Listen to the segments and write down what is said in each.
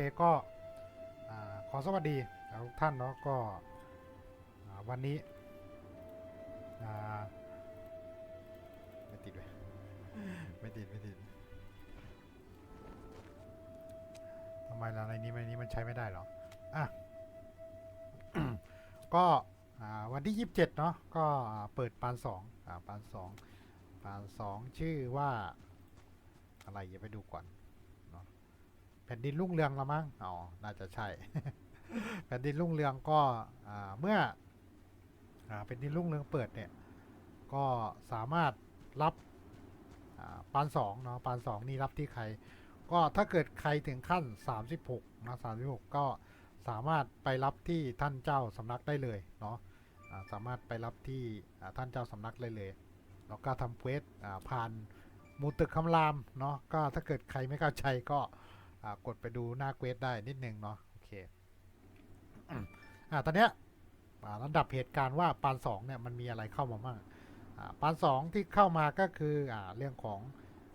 เคก็อ่าขอสวัสดีทุกท่านเนาะก็อ่าวันนี้อ่าไม่ติดเลยไม่ติดไม่ติดทำไมล่ะในนี้ในนี้มันใช้ไม่ได้เหรออะก็อ่าวันที่ 27 เนาะก็อ่าเปิดปานสองอ่าปานสองปานสองชื่อว่าอะไรอย่าไปดูก่อน แผ่นดินรุ่งเรืองละมั้งอ๋อน่าจะใช่ แผ่นดินรุ่งเรืองก็เมื่อแผ่นดินรุ่งเรืองเปิดเนี่ยก็สามารถรับปานสองเนาะปานสองนี่รับที่ใคร ก็ถ้าเกิดใครถึงขั้น 36นะ36 ก็สามารถไปรับที่ท่านเจ้าสำนักได้เลยเนาะสามารถไปรับที่ท่านเจ้าสำนักได้เลยแล้วก็ทำเควสผ่านมูตึกคำรามเนาะก็ถ้าเกิดใครไม่เข้าใจก็ กดไปดูหน้าเควสได้นิดนึงเนาะโอเคอ่าตอนเนี้ยลำดับเหตุการณ์ว่าปานสองเนี่ยมันมีอะไรเข้ามาบ้างอ่าปานสองที่เข้ามาก็คืออ่าเรื่องของ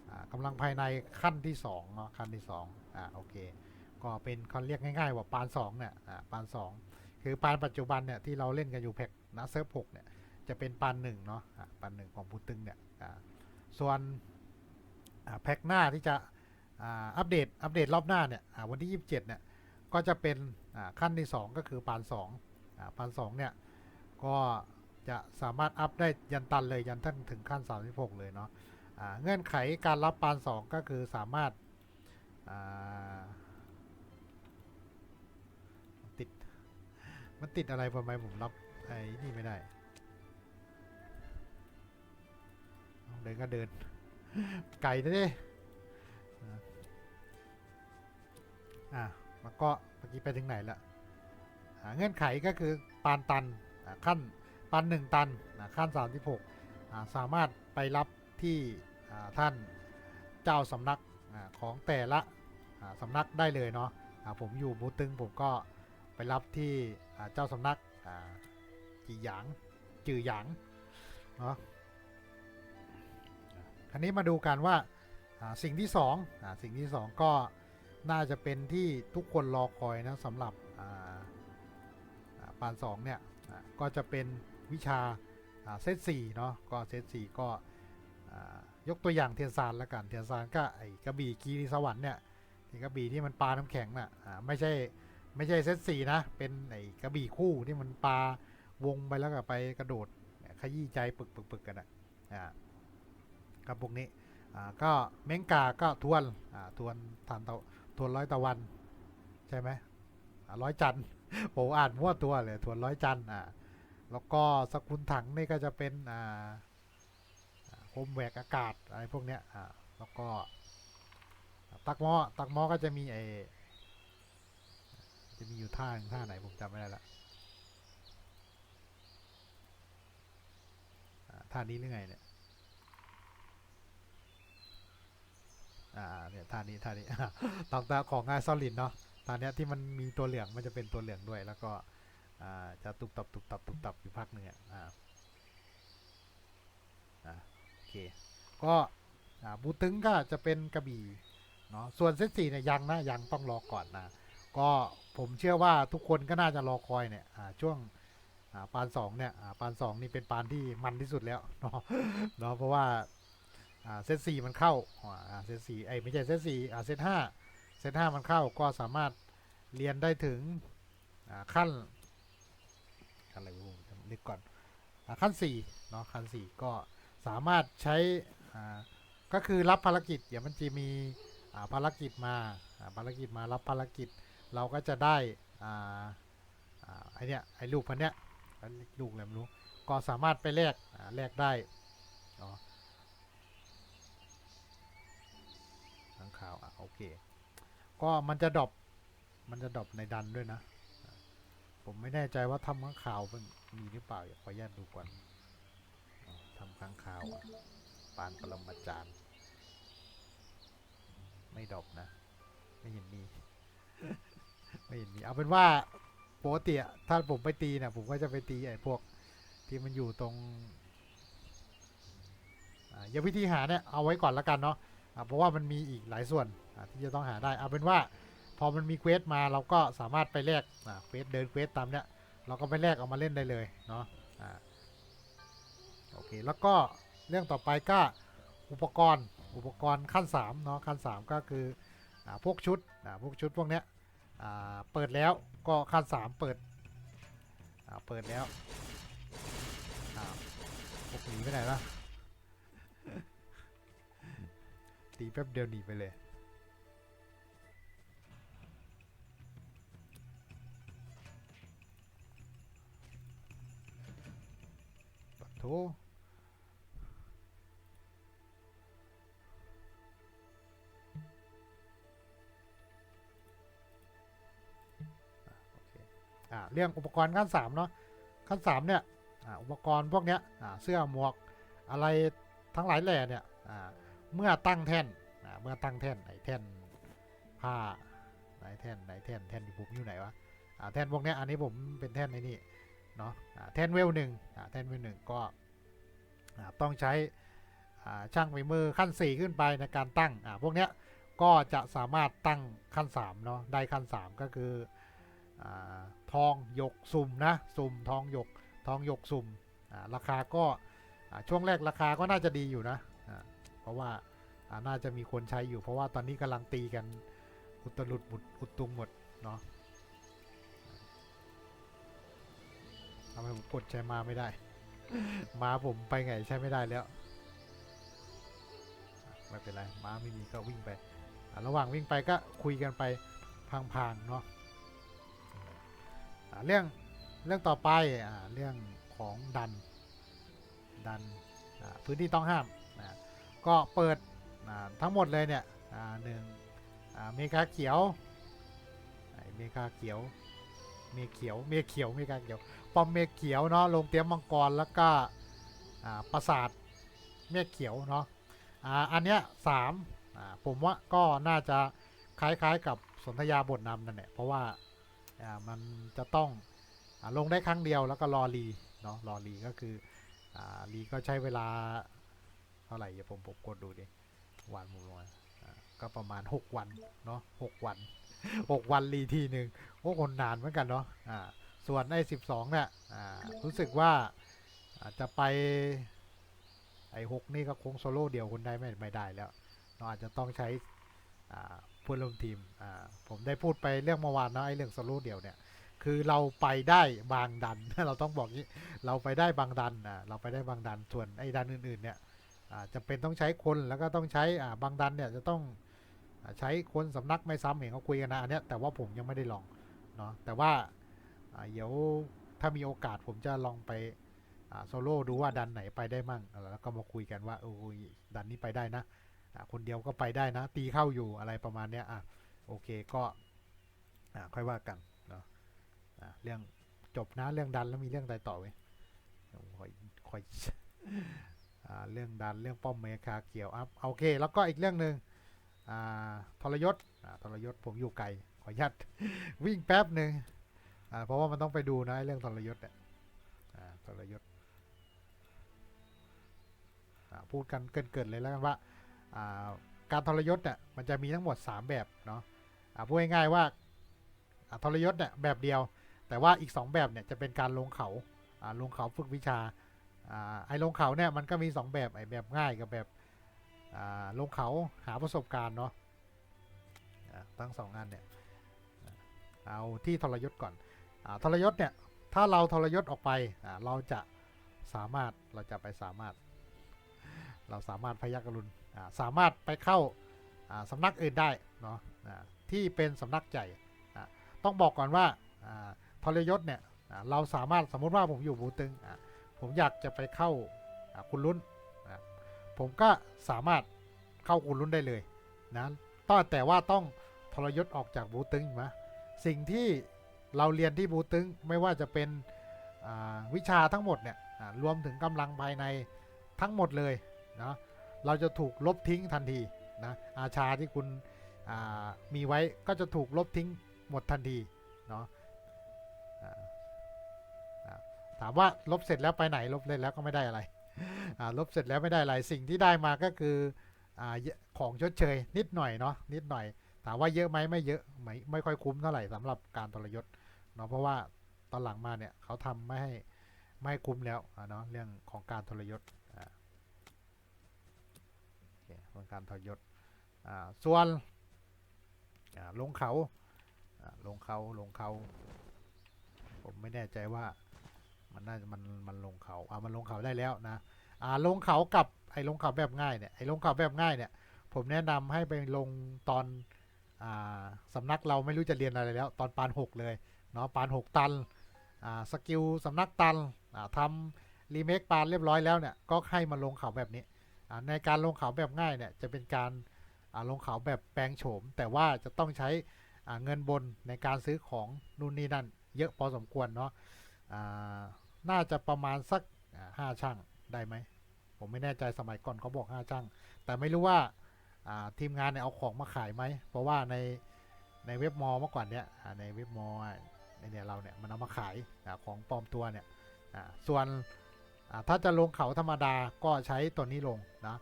อ่ากำลังภายในขั้นที่สองเนาะขั้นที่สองอ่าโอเค ก็เป็นเขาเรียกง่ายๆว่าปานสองเนี่ยอ่าปานสองคือปานปัจจุบันเนี่ยที่เราเล่นกันอยู่แพ็กนะเซิร์ฟหกเนี่ยจะเป็นปานหนึ่งเนาะอ่าปานหนึ่งของพูตึงเนี่ยอ่าส่วนอ่าแพ็กหน้าที่จะ อัปเดตอัปเดตรอบหน้าเนี่ยวันที่ 27เนี่ยก็จะเป็นขั้นที่ 2 ก็คือปาน2อ่าปาน2เนี่ยก็จะสามารถอัพได้ยันตันเลยยันท่านถึงขั้น 36 เลยเนาะเงื่อนไขการรับปาน 2 ก็คือสามารถติดมันติดอะไรทำไมผมรับไอ้นี่ไม่ได้เดินก็เดินไก่นะเด้ อะมันก็เมื่อกี้ไปถึงไหนละเงื่อนไขก็คือปานตันขั้นปานหนึ่งตันขั้นสามสิบหกสามารถไปรับที่ท่านเจ้าสำนักอของแต่ละสำนักได้เลยเนาะผมอยู่บูตึงผมก็ไปรับที่เจ้าสำนักจีหยางจือหยางเนาะคราวนี้มาดูกันว่าสิ่งที่สองอ่าสิ่งที่สองก็ น่าจะเป็นที่ทุกคนรอคอยนะสำหรับปานสองเนี่ยก็จะเป็นวิชาเซตสี่เนาะก็เซตสี่ก็ยกตัวอย่างเทียนซานละกันเทียนซานก็ไอกระบี่กีรีสวรรค์เนี่ยที่กระบี่ที่มันปลาน้ำแข็งน่ะอ่าไม่ใช่ไม่ใช่เซตสี่นะเป็นไอกระบี่คู่ที่มันปลาวงไปแล้วก็ไปกระโดดขยี้ใจปึกปึกปึกกันอะกับพวกนี้ก็เม้งกาก็ทวนทวนทานเตา ทวนร้อยตะวัน ใช่ไหมร้อยจันทร์ผมอ่านมั่วตัวเลยทวนร้อยจันทร์อ่าแล้วก็สกุลถังนี่ก็จะเป็นอ่าโคมแหวกอากาศอะไรพวกเนี้ยอ่าแล้วก็ตักหม้อตักหม้อก็จะมีไอจะมีอยู่ท่าหนึ่งท่าไหนผมจำไม่ได้ละท่านี้หรือไงเนี่ย อ่าเนี่ยท่านี้ท่านี้ตองตาของงานซอลิดเนาะตอนนี้ที่มันมีตัวเหลืองมันจะเป็นตัวเหลืองด้วย แล้วก็อ่าจะตุบตับตุบตับตุบตับอยู่พักหนึ่งอะอ่าโอเคก็อ่าบูตึงก็จะเป็นกระบี่เนาะส่วนเซตสี่เนี่ยยังนะยังต้องรอก่อนนะก็ผมเชื่อว่าทุกคนก็น่าจะรอคอยเนี่ยอ่าช่วงอ่าปานสองเนี่ยอ่าปานสองนี่เป็นปานที่มันที่สุดแล้วเนาะเนาะเพราะว่า เซตสี่มันเข้าเซตสี่ไอ้ไม่ใช่เซตสี่เซตห้าเซตห้ามันเข้าก็สามารถเรียนได้ถึงขั้นอะไรวะนึกก่อนอขั้นสี่เนาะขั้นสี่ก็สามารถใช้ก็คือรับภารกิจเดี๋ยวมันจะมีภารกิจมาภารกิจมารับภารกิจ เราก็จะได้อ่าอ่าไอเนี้ยไอลูกพันเนี้ยลูกอะไรไม่รู้ก็สามารถไปแลกแลกได้ โอเค ก็มันจะดรอปมันจะดรอปในดันด้วยนะ ผมไม่แน่ใจว่าทำข้างข่าวมันมีหรือเปล่าอย่าขออนุญาตดูก่อนทำข้างข่าวอะปานปรมาจารย์ ไม่ดรอปนะ ไม่เห็นมีไม่เห็นมีเอาเป็นว่าปกติอะถ้าผมไปตีเนี่ยผมก็จะไปตีไอ้พวกที่มันอยู่ตรงอ่าอย่าวิธีหาเนี่ยเอาไว้ก่อนละกันเนาะะเพราะว่ามันมีอีกหลายส่วน ที่จะต้องหาได้เอาเป็นว่าพอมันมีเควสมาเราก็สามารถไปแลกเควสเดินเควสตามเนี้ยเราก็ไปแลกเอามาเล่นได้เลยเนาะอ่าโอเคแล้วก็เรื่องต่อไปก็อุปกรณ์อุปกรณ์ขั้น3เนาะขั้น 3 ก็คืออพวกชุดพวกชุดพวกเนี้ยเปิดแล้วก็ขั้น 3 เปิดเปิดแล้วพวกหนีไปไหนล่ะตีแป๊บเดียวหนีไปเลย โถอะโอเคอ่าเรื่องอุปกรณ์ขั้นสามเนาะขั้นสามเนี่ยอ่าอุปกรณ์พวกเนี้ยอ่าเสื้อหมวกอะไรทั้งหลายแหล่เนี่ยอ่าเมื่อตั้งแท่นอ่าเมื่อตั้งแท่นไหนแท่นผ้าไหนแท่นไหนแท่นแท่นที่ผมอยู่ไหนวะอ่าแท่นพวกเนี้ยอันนี้ผมเป็นแท่นในนี่ เนาะแทนเวลหนึ่งแทนเวลหนึ่งก็ต้องใช้ช่างฝีมือขั้น 4 ขึ้นไปในการตั้งพวกเนี้ยก็จะสามารถตั้งขั้น3เนาะได้ขั้น 3 ก็คืออทองหยกสุ่มนะสุ่มทองหยกทองหยกสุ่มราคาก็ช่วงแรกราคาก็น่าจะดีอยู่นะเพราะว่าน่าจะมีคนใช้อยู่ เพราะว่าตอนนี้กำลังตีกันอุตลุดหมดอุดตุงหมดเนาะ ทำไมผมกดใช้มาไม่ได้ม้าผมไปไงใช้ไม่ได้แล้วอะไม่เป็นไรม้าไม่มีก็วิ่งไปอะระหว่างวิ่งไปก็คุยกันไปพางๆเนาะอะเรื่องเรื่องต่อไปอะเรื่องของดันดันอะพื้นที่ต้องห้ามนะก็เปิดอะทั้งหมดเลยเนี่ยอะหนึ่งอะเมกาเขียวไอ้เมกาเขียวเมฆเขียวเมฆเขียวเมกาเขียว ปอมเมฆเขียวเนาะลงเตรียมมังกรแล้วก็อ่าปราสาทเมฆเขียวเนาะอ่าอันเนี้ยสามผมว่าก็น่าจะคล้ายๆกับสนธยาบทนำนั่นแหละเพราะว่าอ่ามันจะต้องอลงได้ครั้งเดียวแล้วก็รอรีเนาะรอรีก็คืออ่ารีก็ใช้เวลาเท่าไหร่เดี๋ยวผมผมกดดูดิวันมุมวันก็ประมาณ 6 วันเนาะหกวัน 6 วันรีทีหนึ่งโอ้คนนานเหมือนกันเนาะอ่า ส่วนไอ้สิบสองเนี่ยอ่ารู้สึกว่าอาจจะไปไอ้หกนี่ก็คงโซโล่เดียวคนได้ไม่ไม่ได้แล้ว เราอาจจะต้องใช้อ่าเพื่อนร่วมทีมอ่าผมได้พูดไปเรื่องเมื่อวานนะไอ้เรื่องโซโล่เดียวเนี่ยคือเราไปได้บางดัน เราต้องบอกงี้เราไปได้บางดันอ่าเราไปได้บางดันส่วนไอ้ดันอื่นๆเนี่ยอ่าจะเป็นต้องใช้คนแล้วก็ต้องใช้อ่าบางดันเนี่ยจะต้องใช้คนสำนักไม่ซ้ำเห็นเขาคุยกันนะอันเนี้ยแต่ว่าผมยังไม่ได้ลองเนาะแต่ว่า เดี๋ยวถ้ามีโอกาสผมจะลองไปโซโล่ดูว่าดันไหนไปได้มั่งแล้วก็มาคุยกันว่าโอ้ยดันนี้ไปได้นะคนเดียวก็ไปได้นะ ตีเข้าอยู่อะไรประมาณเนี้ยอะโอเคก็ค่อยว่ากันเนาะเรื่องจบนะเรื่องดันแล้วมีเรื่องอะไรต่อไหมค่อยคอยอ่าเรื่องดันเรื่องป้อมเมคาเกี่ยวอัพโอเคแล้วก็อีกเรื่องหนึ่งอ่าทรยศอ่าทรยศผมอยู่ไกลขออนุญาตวิ่งแป๊บหนึ่ง อ่าเพราะว่ามันต้องไปดูนะเรื่องทรยศเนี่ยอ่าทรยศอ่าพูดกันเกินๆเลยแล้วกันว่าอ่าการทรยศเนี่ยมันจะมีทั้งหมด 3 แบบเนาะอ่าพูดง่ายๆว่าอ่าทรยศเนี่ยแบบเดียว แต่ว่าอีก 2 แบบเนี่ยจะเป็นการลงเขาอ่าลงเขาฝึกวิชาอ่าไอ้ลงเขาเนี่ยมันก็มี 2 แบบไอ้แบบง่ายกับแบบอ่าลงเขาหาประสบการณ์เนาะทั้งสองงานเนี่ยเอาที่ทรยศก่อน ทรยศเนี่ย ถ้าเราทรยศออกไป เราจะสามารถเราจะไปสามารถ เราสามารถพยักรุณาสามารถไปเข้าสำนักอื่นได้เนาะที่เป็นสำนักใหญ่ต้องบอกก่อนว่าทรยศเนี่ยเราสามารถสมมติว่าผมอยู่บูตึงผมอยากจะไปเข้าคุณลุ้นผมก็สามารถเข้าคุณลุ้นได้เลยนะต้องแต่ว่าต้องทรยศออกจากบูตึงนะสิ่งที่ เราเรียนที่บูตึงไม่ว่าจะเป็นวิชาทั้งหมดเนี่ยรวมถึงกำลังภายในทั้งหมดเลยนะเราจะถูกลบทิ้งทันทีนะอาชาที่คุณมีไว้ก็จะถูกลบทิ้งหมดทันทีเนาะถามว่าลบเสร็จแล้วไปไหนลบเสร็จแล้วก็ไม่ได้อะไรลบเสร็จแล้วไม่ได้อะไรสิ่งที่ได้มาก็คืออของชดเชยนิดหน่อยเนาะนิดหน่อยถามว่าเยอะไหมไม่เยอะไม่ไม่ค่อยคุ้มเท่าไหร่สำหรับการทรยศ เนาะเพราะว่าตอนหลังมาเนี่ยเขาทำไม่ให้ไม่ให้คุ้มแล้วอะเนาะเรื่องของการทรยศอ่าโอเคเรื่องการทรยศอ่าส่วนอ่าลงเขาอ่าลงเขาลงเขา ผมไม่แน่ใจว่ามันน่าจะมันมันลงเขาอ่ามันลงเขาได้แล้วนะอ่าลงเขากับไอ้ลงเขาแบบง่ายเนี่ยไอ้ลงเขาแบบง่ายเนี่ยผมแนะนำให้ไปลงตอนอ่าสำนักเราไม่รู้จะเรียนอะไรแล้ว ตอนปานหกเลย เนาะปานหกตันอ่าสกิลสำนักตันอ่าทำรีเมคปานเรียบร้อยแล้วเนี่ยก็ให้มาลงเขาแบบนี้อ่าในการลงเขาแบบง่ายเนี่ยจะเป็นการอ่าลงเขาแบบแปลงโฉม แต่ว่าจะต้องใช้อ่าเงินบนในการซื้อของนู่นนี่นั่น เยอะพอสมควรเนาะอ่าน่าจะประมาณสักห้าช่างได้ไหมผมไม่แน่ใจสมัยก่อนเขาบอกห้าช่างแต่ไม่รู้ว่าทีมงานเนี่ยเอาของมาขายไหม เพราะว่าในในเว็บมอเมื่อก่อนเนี่ยในเว็บมอ ลในเนี่ยเราเนี่ยมันเอามาขายอของปลอมตัวเนี่ยส่วนถ้าจะลงเขาธรรมดาก็ใช้ตัวนี้ลงนะ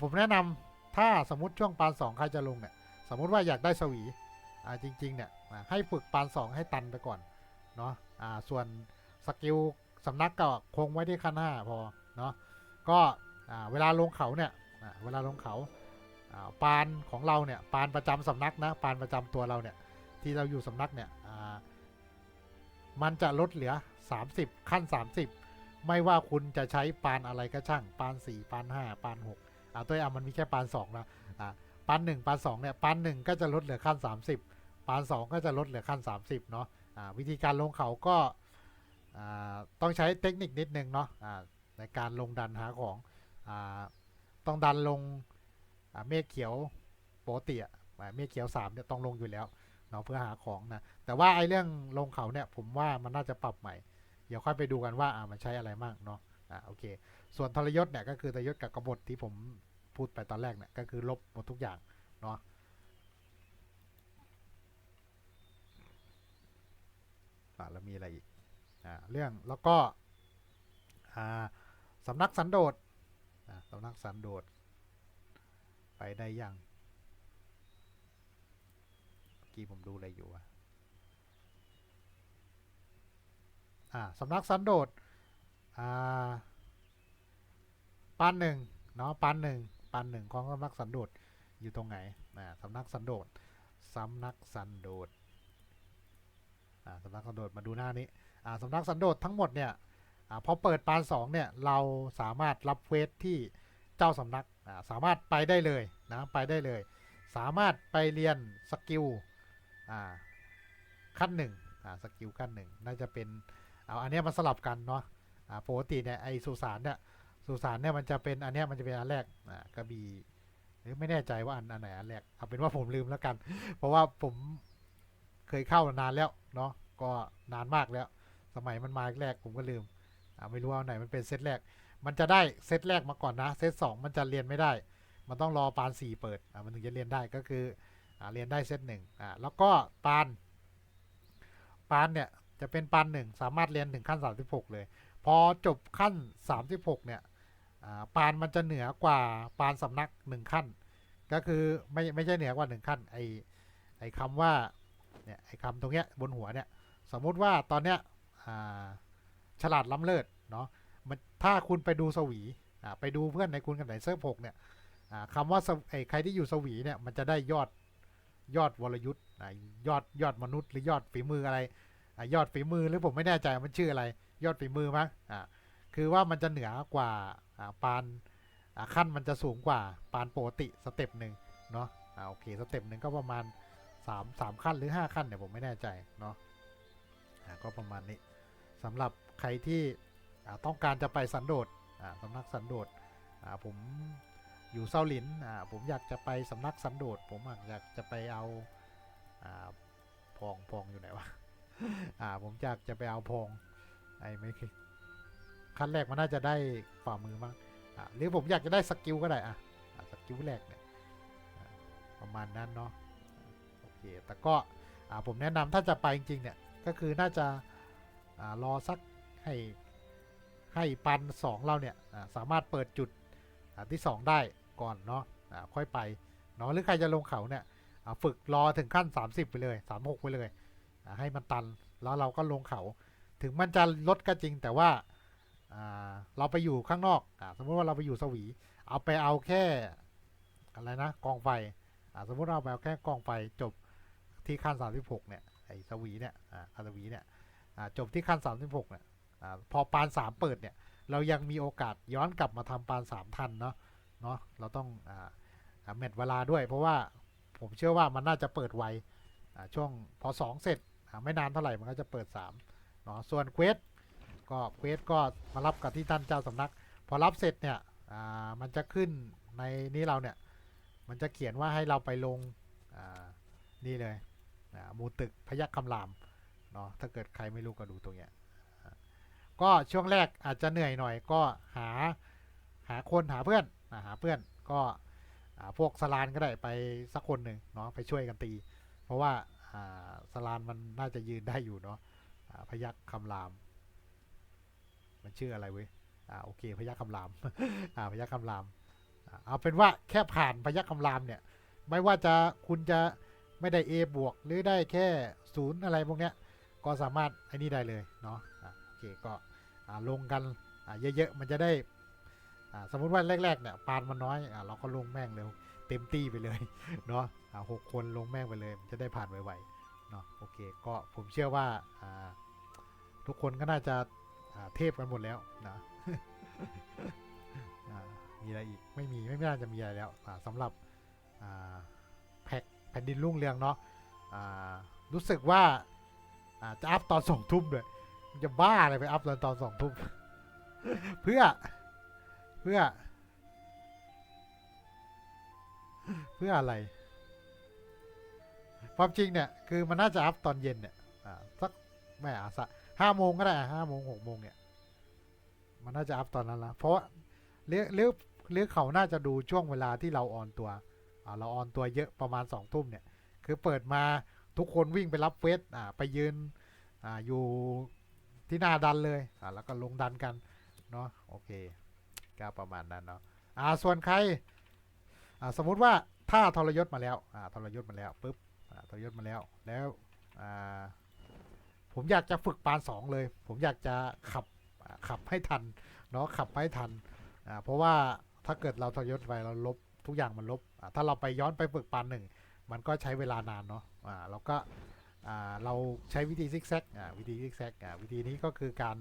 ผมแนะนำถ้าสมมติช่วงปานสองใครจะลงเนี่ยสมมุติว่าอยากได้สวีจริงๆเนี่ยให้ฝึกปานสองให้ตันไปก่อนเนาะส่วนสกิลสำนักก็คงไว้ที่ขั้นห้าพอเนาะก็เวลาลงเขาเนี่ยเวลาลงเขาปานของเราเนี่ยปานประจำสำนักนะปานประจำตัวเราเนี่ยที่เราอยู่สำนักเนี่ย มันจะลดเหลือ 30 ขั้น 30 ไม่ว่าคุณจะใช้ปานอะไรก็ช่าง ปาน 4 ปาน 5 ปาน6อ่าตัวอย่างมันมีแค่ปาน2นะอ่าปาน 1 ปาน 2 เนี่ย ปาน 1 ก็จะลดเหลือขั้น 30 ปาน 2 ก็จะลดเหลือขั้น 30 เนาะอ่าวิธีการลงเขาก็อ่าต้องใช้เทคนิคนิดนึงเนาะอ่าในการลงดันหาของอ่าต้องดันลงอ่าเมฆเขียวโปกติอะอ่าเมฆเขียวสามเนี่ยต้องลงอยู่แล้ว เนาะเพื่อหาของนะ แต่ว่าไอ้เรื่องลงเขาเนี่ยผมว่ามันน่าจะปรับใหม่ เดี๋ยวค่อยไปดูกันว่าอ่ามันใช้อะไรบ้างเนาะอ่าโอเค ส่วนทรยศเนี่ยก็คือทรยศกับกบฏที่ผมพูดไปตอนแรกเนี่ยก็คือลบหมดทุกอย่างเนาะอ่าแล้วมีอะไรอีกอ่าเรื่องแล้วก็อ่าสำนักสันโดษสำนักสันโดษไปได้ยัง กี้ผมดูอะไรอยู่อะอ่าสำนักสันโดษอ่าปานหนึ่งเนาะปานหนึ่งปานหนึ่งของสำนักสันโดษอยู่ตรงไหนอ่าสำนักสันโดษสำนักสันโดษอ่าสำนักสันโดษมาดูหน้านี้อ่าสำนักสันโดษทั้งหมดเนี่ยอ่าพอเปิดปานสองเนี่ยเราสามารถรับเวสที่เจ้าสำนักอ่าสามารถไปได้เลยนะไปได้เลย สามารถไปเรียนสกิล อ่าขั้นหนึ่งอ่าสกิลขั้นหนึ่งน่าจะเป็นเอาอันนี้มันสลับกันเนาะอ่าปกติเนี่ยไอสุสานเนี่ยสุสานเนี่ยมันจะเป็นอันนี้มันจะเป็นอันแรกอ่ากระบี่หรือไม่แน่ใจว่าอันอันไหนอันแรกเอาเป็นว่าผมลืมแล้วกัน เพราะว่าผมเคยเข้านานแล้วเนาะก็นานมากแล้ว สมัยมันมาแรกผมก็ลืมอ่าไม่รู้ว่าอันไหนมันเป็นเซตแรก มันจะได้เซตแรกมาก่อนนะเซตสองมันจะเรียนไม่ได้ มันต้องรอปานสี่เปิดอ่ามันถึงจะเรียนได้ก็คือ เรียนได้เซตหนึ่งอ่าแล้วก็ปานปานเนี่ยจะเป็นปานหนึ่งสามารถเรียนถึงขั้น 36 เลย พอจบขั้น 36 เนี่ยปานมันจะเหนือกว่าปานสำนักหนึ่งขั้น ก็คือไม่ไม่ใช่เหนือกว่าหนึ่งขั้นไอไอคำว่าเนี่ยไอคำตรงเนี้ยบนหัวเนี่ยสมมุติว่าตอนเนี้ยฉลาดล้ำเลิศเนาะมันถ้าคุณไปดูสวีอ่าไปดูเพื่อนในคุณกันไหนเซิร์ฟหกเนี่ยอ่าคำว่าไอ้ใครที่อยู่สวีเนี่ยมันจะได้ยอด ยอดวรยุทธ์ยอดยอดมนุษย์หรือยอดฝีมืออะไรยอดฝีมือหรือผมไม่แน่ใจมันชื่ออะไร ยอดฝีมือมั้งคือว่ามันจะเหนือกว่าปานขั้นมันจะสูงกว่าปานปกติสเต็ปหนึ่งเนาะโอเคสเต็ปหนึ่งก็ประมาณสามสามขั้นหรือห้าขั้นเนี่ยผมไม่แน่ใจเนาะก็ประมาณนี้สำหรับใครที่ต้องการจะไปสันโดษอ่าสำนักสันโดษผม อยู่เซาหลินอ่าผมอยากจะไปสำนักสันโดษผมอยากจะไปเอาอ่าพองพองอยู่ไหนวะอ่าผมอยากจะไปเอาพองไอ้ไม่คือขั้นแรกมันน่าจะได้ฝ่ามือมั้งอ่าหรือผมอยากจะได้สกิลก็ได้อะสกิลแรกเนี่ยประมาณนั้นเนาะโอเคแต่ก็อ่าผมแนะนำถ้าจะไปจริงๆเนี่ยก็คือน่าจะอ่ารอสักให้ให้ปันสองเราเนี่ยสามารถเปิดจุด ที่ 2 ได้ก่อนเนาะอ่าค่อยไปเนาะหรือใครจะลงเขาเนี่ยออ่าฝึกรอถึงขั้น 30 ไปเลย 36 ไปเลยอ่าให้มันตันแล้วเราก็ลงเขา ถึงมันจะลดก็จริงแต่ว่าอ่าเราไปอยู่ข้างนอกอสมมติว่าเราไปอยู่สวี เอาไปเอาแค่อะไรนะกองไฟอ่าสมมติเราไปเอาแค่กองไฟจบที่ขั้น 36 เนี่ยไอ้สวีเนี่ยอ่าขั้นสวีเนี่ยอ่าจบที่ขั้น 36 เนี่ยอพอปาน 3 เปิดเนี่ย เรายังมีโอกาสย้อนกลับมาทำปาน3ทันเนาะเนาะเราต้องอ่าอ่าแมทเวลาด้วย เพราะว่าผมเชื่อว่ามันน่าจะเปิดไวช่วงพอ 2 เสร็จไม่นานเท่าไหร่มันก็จะเปิด3เนาะส่วนเควสก็เควสก็มารับกับที่ท่านเจ้าสำนัก พอรับเสร็จเนี่ยมันจะขึ้นในนี้เราเนี่ย มันจะเขียนว่าให้เราไปลงนี่เลยหมูตึกพยัคฆ์คำรามเนาะถ้าเกิดใครไม่รู้ก็ดูตรงเนี้ย ก็ช่วงแรกอาจจะเหนื่อยหน่อยก็หาหาคนหาเพื่อนอ่าหาเพื่อนก็พวกสลานก็ได้ไปสักคนหนึ่งเนาะไปช่วยกันตี เพราะว่าสลานมันน่าจะยืนได้อยู่เนาะพยัคฆ์คำราม มันชื่ออะไรเว้ยอ่าโอเคพยัคฆ์คำรามอ่าพยัคฆ์คำรามเอาเป็นว่าแค่ผ่านพยัคฆ์คำรามเนี่ย ไม่ว่าจะคุณจะไม่ได้ A บวกหรือได้แค่ศูนย์อะไรพวกเนี้ยก็สามารถไอ้นี่ได้เลยเนาะโอเคก็ ลงกันเยอะๆมันจะได้สมมุติว่าแรกๆเนี่ยปานมันน้อยอเราก็ลงแม่งเร็วเต็มตีไปเลยเนาะหกคนลงแม่งไปเลยจะได้ผ่านไวๆเนาะโอเคก็ผมเชื่อว่าทุกคนก็น่าจะาเทพกันหมดแล้วนะมีอะไรอีกไม่มีไม่น่าจะมีอะไรแล้วอ่าสำหรับแพ็คแผ่นดินรุ่งเรืองเนาะรู้สึกว่าาจะอัพตอนสองทุ่มเลย จะบ้าอะไรไปอัพตอนตอนสองทุ่มเพื่อ เพื่อ เพื่ออะไร ความจริงเนี่ย คือมันน่าจะอัพตอนเย็นเนี่ยอ่าสักไม่อาสะห้าโมงก็ได้ห้าโมงหกโมงเนี่ย มันน่าจะอัพตอนนั้นละเพราะเลี้ยเลี้ยเลี้ยเขาน่าจะดูช่วงเวลาที่เราออนตัวเราออนตัวเยอะประมาณสองทุ่มเนี่ย คือเปิดมาทุกคนวิ่งไปรับเฟสอ่าไปยืนอ่าอยู่ ที่หน้าดันเลยอ่าแล้วก็ลงดันกันเนาะโอเคก็ประมาณนั้นเนาะอ่าส่วนใครอ่าสมมุติว่าถ้าทรยศมาแล้วอ่าทรยศมาแล้วปุ๊บอ่าทรยศมาแล้วแล้วอ่าผมอยากจะฝึกปานสองเลย ผมอยากจะขับอ่าขับให้ทันเนาะขับให้ทันอ่าเพราะว่าถ้าเกิดเราทรยศไปเราลบทุกอย่างมันลบอ่าถ้าเราไปย้อนไปฝึกปานหนึ่งมันก็ใช้เวลานานเนาะอ่าเราก็อ่า เราใช้วิธีซิกแซกวิธีซิกแซกวิธีนี้ก็คือการ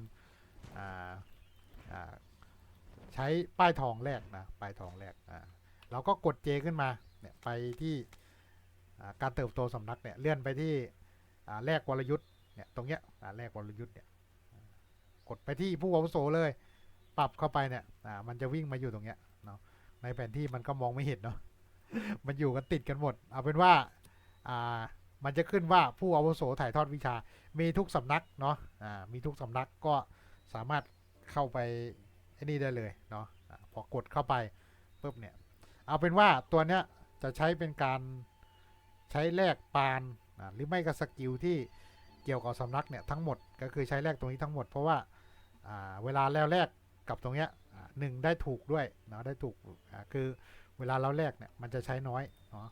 ใช้ป้ายทองแรกนะป้ายทองแรกเราก็กดเจขึ้นมาเนี่ยไปที่การเติบโตสำนักเนี่ยเลื่อนไปที่แรกวรยุทธ์เนี่ยตรงเนี้ยแรกวรยุทธ์เนี่ยกดไปที่ผู้อาวุโสเลย ปรับเข้าไปเนี่ยมันจะวิ่งมาอยู่ตรงเนี้ยเนาะในแผนที่มันก็มองไม่เห็นเนาะมันอยู่กันติดกันหมด เอาเป็นว่า มันจะขึ้นว่าผู้อาวุโสถ่ายทอดวิชา มีทุกสำนักเนาะอ่ามีทุกสำนักก็สามารถเข้าไปไอ้นี่ได้เลยเนาะพอกดเข้าไปปุ๊บเนี่ยเอาเป็นว่าตัวเนี้ยจะใช้เป็นการใช้แลกปานหรือไม่ก็สกิลที่เกี่ยวกับสำนักเนี่ยทั้งหมดก็คือใช้แลกตรงนี้ทั้งหมด เพราะว่าเวลาแล้วแลกกับตรงเนี้ยหนึ่งได้ถูกด้วยเนาะได้ถูกคือเวลาเราแลกเนี่ยมันจะใช้น้อยเนาะ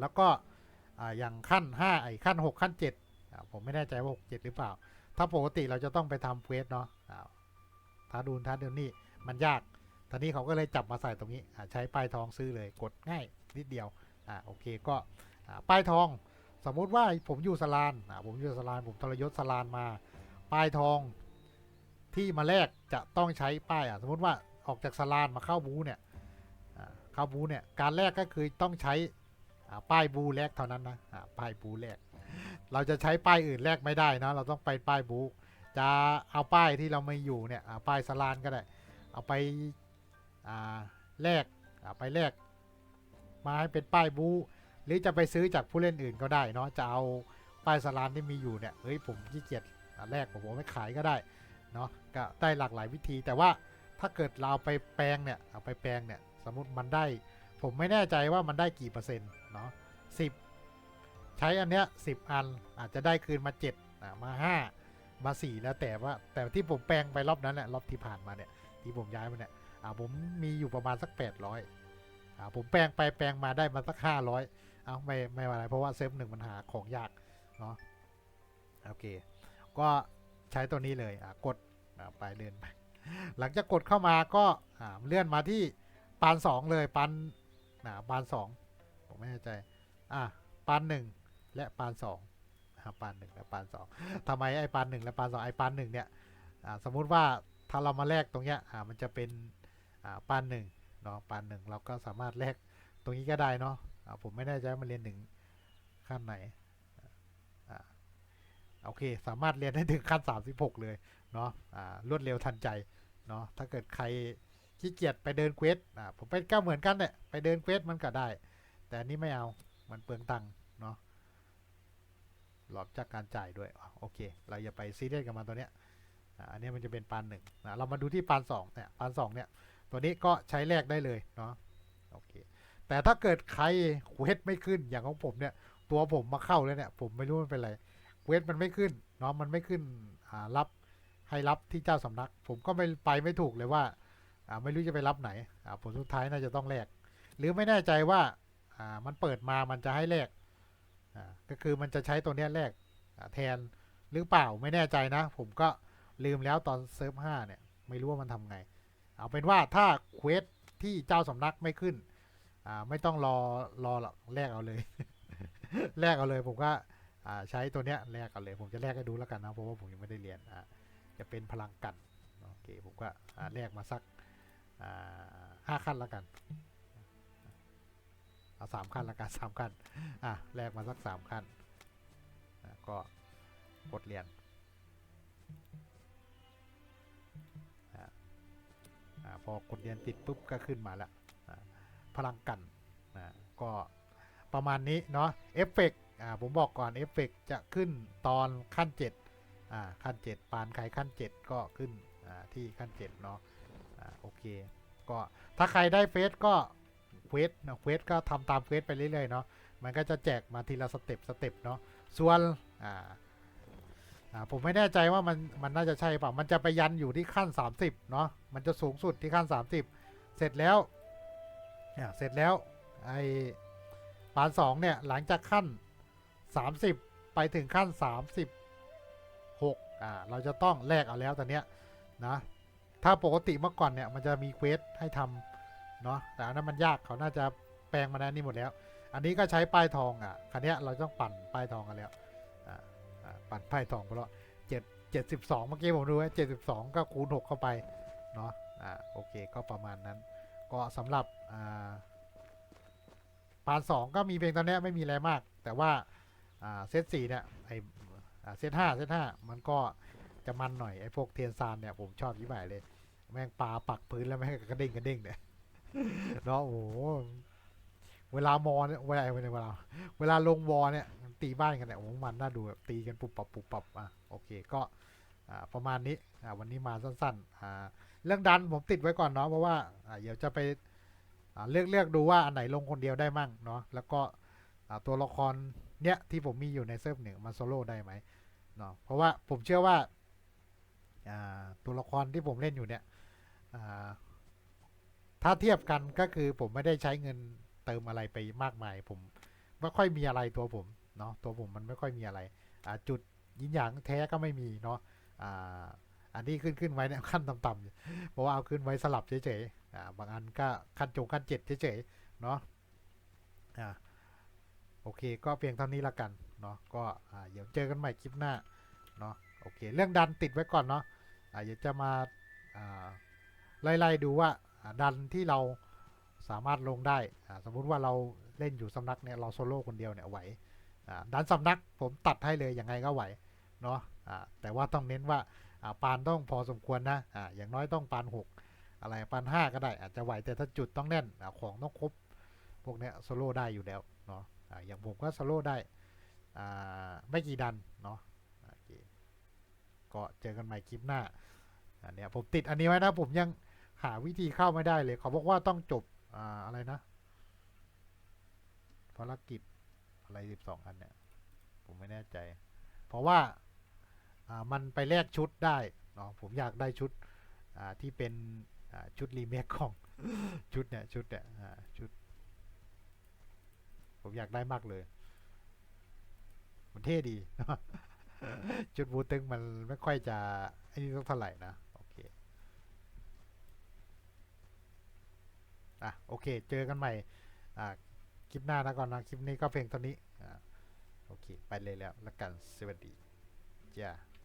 แล้วก็ อย่างขั้น 5 ไอ้ขั้น 6 ขั้น 7 ผมไม่แน่ใจว่า 6 7 หรือเปล่า ถ้าปกติเราจะต้องไปทำเควสเนาะท้าดูนท้าเดี๋ยวนี้มันยากตอนนี้เขาก็เลยจับมาใส่ตรงนี้ใช้ป้ายทองซื้อเลยกดง่ายนิดเดียวอ่าโอเคก็ป้ายทอง สมมุติว่าผมอยู่สลานผมอยู่สลานผมทรยศสลานมา ป้ายทองที่มาแลกจะต้องใช้ป้ายอะสมมติว่าออกจากสลานมาเข้าบูเนี่ยเข้าบูเนี่ยการแลกก็คือต้องใช้ ป้ายบูแลกเท่านั้นนะป้ายบูแลกเราจะใช้ป้ายอื่นแลกไม่ได้นะเราต้องไปป้ายบูจะเอาป้ายที่เราไม่อยู่เนี่ยป้ายสลานก็ได้ เอาไปาแลกไปแลกมาให้เป็นป้ายบูหรือจะไปซื้อจากผู้เล่นอื่นก็ได้เนาะจะเอาป้ายสลานที่มีอยู่เนี่ยเฮ้ยผมขี้เกียจแรกผมเอาไม่ขายก็ได้เนาะก็ได้หลากหลายวิธีแต่ว่าถ้าเกิดเราเอาไปแปลงเนี่ยเอาไปแปลงเนี่ยสมมติมันได้ ผมไม่แน่ใจว่ามันได้กี่เปอร์เซ็นต์ เนาะสิบใช้อันเนี้ยสิบอันอาจจะได้คืนมาเจ็ดมาห้ามาสี่แล้วแต่ว่าแต่ที่ผมแปลงไปรอบนั้นแหละรอบที่ผ่านมาเนี่ยที่ผมย้ายมาเนี่ยอ่าผมมีอยู่ประมาณสักแปดร้อยอ่าผมแปลงไปแปลงมาได้มาสักห้าร้อยเอาไม่ไม่อะไรเพราะว่าเซฟหนึ่งมันหาของยากเนาะโอเค ก็ใช้ตัวนี้เลยอะกดไปเลื่อนไปหลังจากกดเข้ามาก็อ่าเลื่อนมาที่ปานสองเลยปานอ่าปานสอง ผมไม่แน่ใจ อะปานหนึ่งและปานสองอะปานหนึ่งและปานสองทำไมไอ้ปานหนึ่งและปานสองไอ้ปานหนึ่งเนี่ยอ่าสมมุติว่าถ้าเรามาแลกตรงเนี้ยอ่ามันจะเป็นอ่าปานหนึ่งเนาะปานหนึ่งเราก็สามารถแลกตรงนี้ก็ได้เนาะอ่าผมไม่แน่ใจว่ามันเรียนถึงขั้นไหนอ่าโอเค สามารถเรียนได้ถึงขั้น 36 เลยเนาะอ่ารวดเร็วทันใจเนาะถ้าเกิดใครขี้เกียจไปเดินเควสอ่าผมเป็นก็เหมือนกันเนี่ยไปเดินเควสมันก็ได้ แต่อันนี้ไม่เอามันเปลืองตังค์เนาะหลอดจากการจ่ายด้วยอโอเค เราอย่าไปซีเรียสกับมันตัวเนี้ยอ่าอันนี้มันจะเป็นปานหนึ่งนะเรามาดูที่ปานสองเนี่ยปานสองเนี่ยตัวนี้ก็ใช้แลกได้เลยเนาะโอเคแต่ถ้าเกิดใครเวสไม่ขึ้นอย่างของผมเนี่ย ตัวผมมาเข้าแล้วเนี่ย ผมไม่รู้มันเป็นไรเวสมันไม่ขึ้นเนาะมันไม่ขึ้นอ่ารับให้รับที่เจ้าสำนัก ผมก็ไม่ไปไม่ถูกเลยว่าอ่าไม่รู้จะไปรับไหนอ่าผลสุดท้ายน่าจะต้องแลกหรือไม่แน่ใจว่า อ่ามันเปิดมามันจะให้แลกอ่าก็คือมันจะใช้ตัวเนี้ยแลกแทนหรือเปล่าไม่แน่ใจนะ ผมก็ลืมแล้วตอนเซิร์ฟห้าเนี่ย ไม่รู้ว่ามันทำไง เอาเป็นว่าถ้าเควสที่เจ้าสำนักไม่ขึ้นอ่าไม่ต้องรอรอหรอกแลกเอาเลย แลกเอาเลยผมก็อ่าใช้ตัวเนี้ยแลกเอาเลย ผมจะแลกให้ดูแล้วกันนะเพราะว่าผมยังไม่ได้เรียนอ่าจะเป็นพลังกันโอเคผมก็แลกมาสักห้าขั้นแล้วกัน เอาสามขั้นละกันสามขั้นอะแลกมาสักสามขั้นก็กดเรียนอะพอกดเรียนติดปุ๊บก็ขึ้นมาแล้วพลังกันอะก็ประมาณนี้เนาะเอฟเฟกต์อ่าผมบอกก่อนเอฟเฟกต์จะขึ้นตอนขั้น7อ่าขั้น 7 ปานใครขั้น 7 ก็ขึ้นที่ขั้น7เนาะอ่าโอเค ก็ถ้าใครได้เฟสก็ เควสเนาะเควสก็ทำตามเควสไปเรื่อยๆเนาะมันก็จะแจกมาทีละสเต็ปสเต็ปเนาะส่วนอ่าอ่าผมไม่แน่ใจว่ามันมันน่าจะใช่เปล่ามันจะไปยันอยู่ที่ขั้น 30เนาะมันจะสูงสุดที่ขั้น 30 เสร็จแล้วเนี่ยเสร็จแล้วไอ้ปานสองเนี่ยหลังจากขั้น 30 ไปถึงขั้น 36อ่าเราจะต้องแลกเอาแล้วตอนเนี้ยนะถ้าปกติเมื่อก่อนเนี่ยมันจะมีเควสให้ทำ เนาะแต่อันนั้นมันยากเขาน่าจะแปลงมาได้นี่หมดแล้ว อันนี้ก็ใช้ป้ายทองอะคันเนี้ยเราต้องปั่นป้ายทองกันแล้วปั่นป้ายทองไปแล้วเจ็ดเจ็ดสิบสองเมื่อกี้ผมดูว่าเจ็ดสิบสองก็คูณหกเข้าไปเนาะอ่าโอเคก็ประมาณนั้น ก็สำหรับอ่าปานสองก็มีเพียงตอนนี้ไม่มีอะไรมาก แต่ว่าอ่าเซตสี่เนี่ยไออ่าเซตห้าเซตห้ามันก็จะมันหน่อยไอพวกเทียนซานเนี่ยผมชอบยิ่งใหญ่เลย แม่งปลาปักพื้นแล้วแม่งกระเด้งกระเด้งเนี่ย เนาะโอ้โหเวลามอเนี่ยเวลาเวลาเวลาเวลาลงวอเนี่ยตีบ้านกันเนี่ยโอ้โหมันน่าดูแบบตีกันปุบปับปุบปับอะโอเคก็อ่าประมาณนี้อ่าวันนี้มาสั้นๆอ่าเรื่องดันผมติดไว้ก่อนเนาะเพราะว่าเดี๋ยวจะไปเลือกเลือกดูว่าอันไหนลงคนเดียวได้มั่งเนาะแล้วก็ตัวละครเนี่ยที่ผมมีอยู่ในเซิร์ฟหนึ่งมันโซโล่ได้ไหมเนาะเพราะว่าผมเชื่อว่าตัวละครที่ผมเล่นอยู่เนี่ย ถ้าเทียบกันก็คือผมไม่ได้ใช้เงินเติมอะไรไปมากมาย ผมไม่ค่อยมีอะไรตัวผมเนาะตัวผมมันไม่ค่อยมีอะไรจุดยินหยางแท้ก็ไม่มีเนาะอ่าอันที่ขึ้นขึ้นไว้เนี่ยขั้นต่ำๆเพราะว่าเอาขึ้นไว้สลับเฉยๆบางอันก็ขั้นจงขั้นเจ็ดเฉยๆเนาะอ่าโอเค ก็เพียงเท่านี้ละกันเนาะก็อ่าเดี๋ยวเจอกันใหม่คลิปหน้าเนาะโอเค เรื่องดันติดไว้ก่อนเนาะอ่าเดี๋ยวจะมาอ่าไล่ๆดูว่า ดันที่เราสามารถลงได้สมมุติว่าเราเล่นอยู่สำนักเนี่ยเราโซโล่คนเดียวเนี่ยไหวดันสำนักผมตัดให้เลยยังไงก็ไหวเนาะแต่ว่าต้องเน้นว่าปานต้องพอสมควรนะออย่างน้อยต้องปานหกอะไรปานห้าก็ได้อาจจะไหวแต่ถ้าจุดต้องแน่นอของต้องครบพวกเนี้ยโซโล่ได้อยู่แล้วเนาะออย่างผมก็สโลว์ได้ไม่กี่ดันเนาะก็เจอกันใหม่คลิปหน้าอันเนี้ยผมติดอันนี้ไว้นะผมยัง หาวิธีเข้าไม่ได้เลย เขาบอกว่าต้องจบอ่าอะไรนะภารกิจอะไรสิบสองอันเนี่ย ผมไม่แน่ใจ เพราะว่าอ่ามันไปแลกชุดได้เนาะผมอยากได้ชุดอ่าที่เป็นอ่าชุดรีเมคของชุดเนี่ยชุดเนี่ยอ่าชุด ผมอยากได้มากเลยมันเท่ดีจุดบูตึงมันไม่ค่อยจะไอ้นี่สักเท่าไหร่นะ โอะโอเค เจอกันใหม่อ่าคลิปหน้านะก่อนนะคลิปนี้ก็เพียงเท่านี้อ่าโอเค ไปเลยแล้วแล้วกันสวัสดีจ้า